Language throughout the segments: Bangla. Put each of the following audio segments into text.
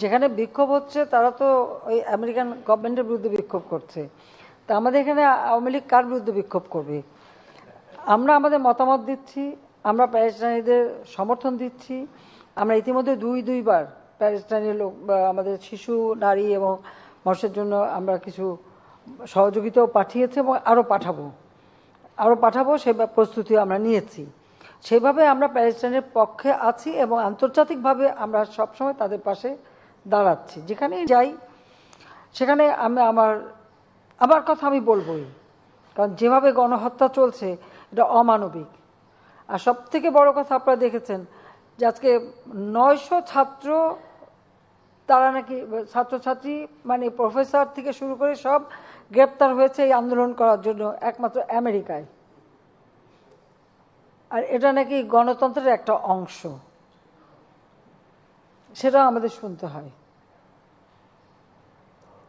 যেখানে বিক্ষোভ হচ্ছে, তারা তো ওই আমেরিকান গভর্নমেন্টের বিরুদ্ধে বিক্ষোভ করছে। তা আমাদের এখানে আওয়ামী লীগ কার বিরুদ্ধে বিক্ষোভ করবে? আমরা আমাদের মতামত দিচ্ছি, আমরা প্যালেস্টাইনিদের সমর্থন দিচ্ছি। আমরা ইতিমধ্যে দুই, দুইবার প্যালেস্টাইনের লোক আমাদের শিশু, নারী এবং মানুষের জন্য আমরা কিছু সহযোগিতাও পাঠিয়েছি এবং আরও পাঠাবো। আরও পাঠাবো, সে প্রস্তুতি আমরা নিয়েছি। সেভাবে আমরা প্যালেস্টাইনের পক্ষে আছি এবং আন্তর্জাতিকভাবে আমরা সবসময় তাদের পাশে দাঁড়াচ্ছি। যেখানেই যাই, সেখানে আমি আমার আমার কথা আমি বলবোই। কারণ যেভাবে গণহত্যা চলছে, এটা অমানবিক। আর সব থেকে বড় কথা আপনারা দেখেছেন যে আজকে নয়শো ছাত্র তারা নাকি, ছাত্রছাত্রী মানে প্রফেসর থেকে শুরু করে সব গ্রেপ্তার হয়েছে এই আন্দোলন করার জন্য, একমাত্র আমেরিকায়। আর এটা নাকি গণতন্ত্রের একটা অংশ। সেটা আমাদের শুনতে হয়।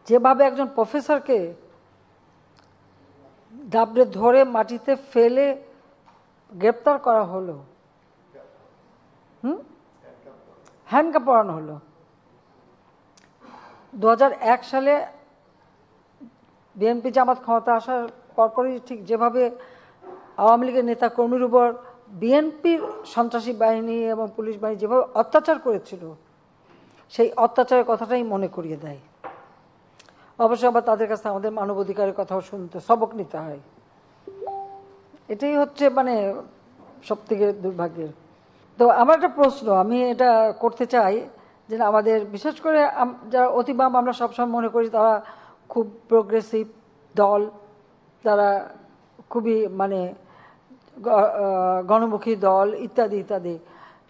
যেভাবে একজন প্রফেসরকে দাবড়ে ধরে মাটিতে ফেলে গ্রেপ্তার করা হলো, হুম? হ্যান্ডকাপ পরানো হলো। দু হাজার এক সালে বিএনপি জামাত ক্ষমতা আসার পরপরই ঠিক যেভাবে আওয়ামী লীগের নেতা কর্মীর উপর বিএনপির সন্ত্রাসী বাহিনী এবং পুলিশ বাহিনী যেভাবে অত্যাচার করেছিল সেই অত্যাচারের কথাটাই মনে করিয়ে দেয়। অবশ্য আবার তাদের কাছে আমাদের মানবাধিকারের কথাও শুনতে, সবক নিতে হয়। এটাই হচ্ছে মানে সব থেকে দুর্ভাগ্যের। তো আমার একটা প্রশ্ন, আমি এটা করতে চাই যে আমাদের, বিশেষ করে যারা অতিবাম, আমরা সবসময় মনে করি তারা খুব প্রোগ্রেসিভ দল, তারা খুবই মানে গণমুখী দল, ইত্যাদি ইত্যাদি।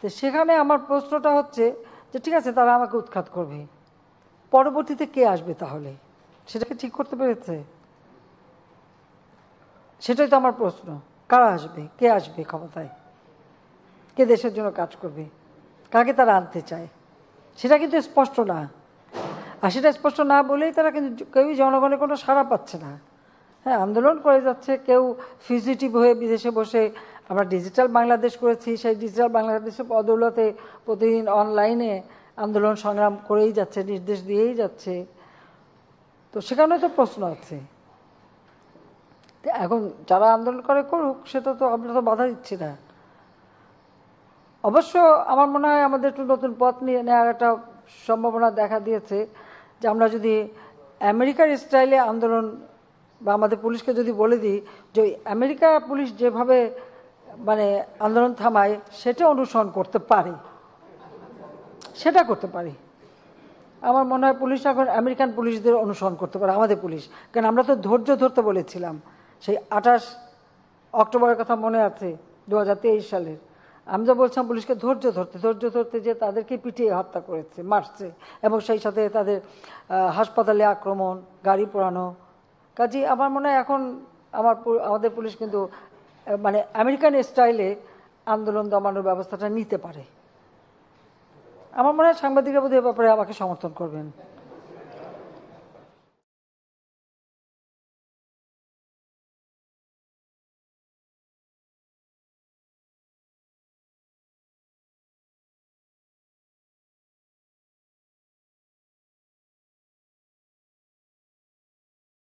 তো সেখানে আমার প্রশ্নটা হচ্ছে যে ঠিক আছে তারা আমাকে উৎখাত করবে। পরবর্তীতে কে আসবে তাহলে? সেটাকে ঠিক করতে পেরেছে? সেটাই তো আমার প্রশ্ন। কারা আসবে? কে আসবে ক্ষমতায়? কে দেশের জন্য কাজ করবে? কাকে তারা আনতে চায়? সেটা কিন্তু স্পষ্ট না। আর সেটা স্পষ্ট না বলেই তারা কিন্তু কেউই জনগণের কোনো সাড়া পাচ্ছে না। হ্যাঁ আন্দোলন করে যাচ্ছে, কেউ ফিজিটিভ হয়ে বিদেশে বসে আমরা ডিজিটাল বাংলাদেশ করেছি, সেই ডিজিটাল বাংলাদেশের বদৌলতে প্রতিদিন অনলাইনে আন্দোলন সংগ্রাম করেই যাচ্ছে, নির্দেশ দিয়েই যাচ্ছে। তো সেখানে তো প্রশ্ন আছে। এখন যারা আন্দোলন করে করুক সেটা তো আমরা তো বাধা দিচ্ছি না। অবশ্য আমার মনে হয় আমাদের একটু নতুন পথ নিয়ে নেওয়ার একটা সম্ভাবনা দেখা দিয়েছে যে আমরা যদি আমেরিকার স্টাইলে আন্দোলন বা আমাদের পুলিশকে যদি বলে দিই যে আমেরিকা পুলিশ যেভাবে মানে আন্দোলন থামায়, সেটা অনুসরণ করতে পারে। সেটা করতে পারি। আমার মনে হয় পুলিশ এখন আমেরিকান পুলিশদের অনুসরণ করতে পারে, আমাদের পুলিশ। কারণ আমরা তো ধৈর্য ধরতে বলেছিলাম। সেই আঠাশ অক্টোবরের কথা মনে আছে দু হাজার তেইশ সালের। আমি যা বলছিলাম পুলিশকে ধৈর্য ধরতে ধৈর্য ধরতে যে তাদেরকে পিটিয়ে হত্যা করেছে, মারছে, এবং সেই সাথে তাদের হাসপাতালে আক্রমণ, গাড়ি পোড়ানো। কাজে আমার মনে হয় এখন আমার আমাদের পুলিশ কিন্তু মানে আমেরিকান স্টাইলে আন্দোলন দমানোর ব্যবস্থাটা নিতে পারে। আমার মনে হয় সাংবাদিকরা বোধহয় ব্যাপারে আমাকে সমর্থন করবেন।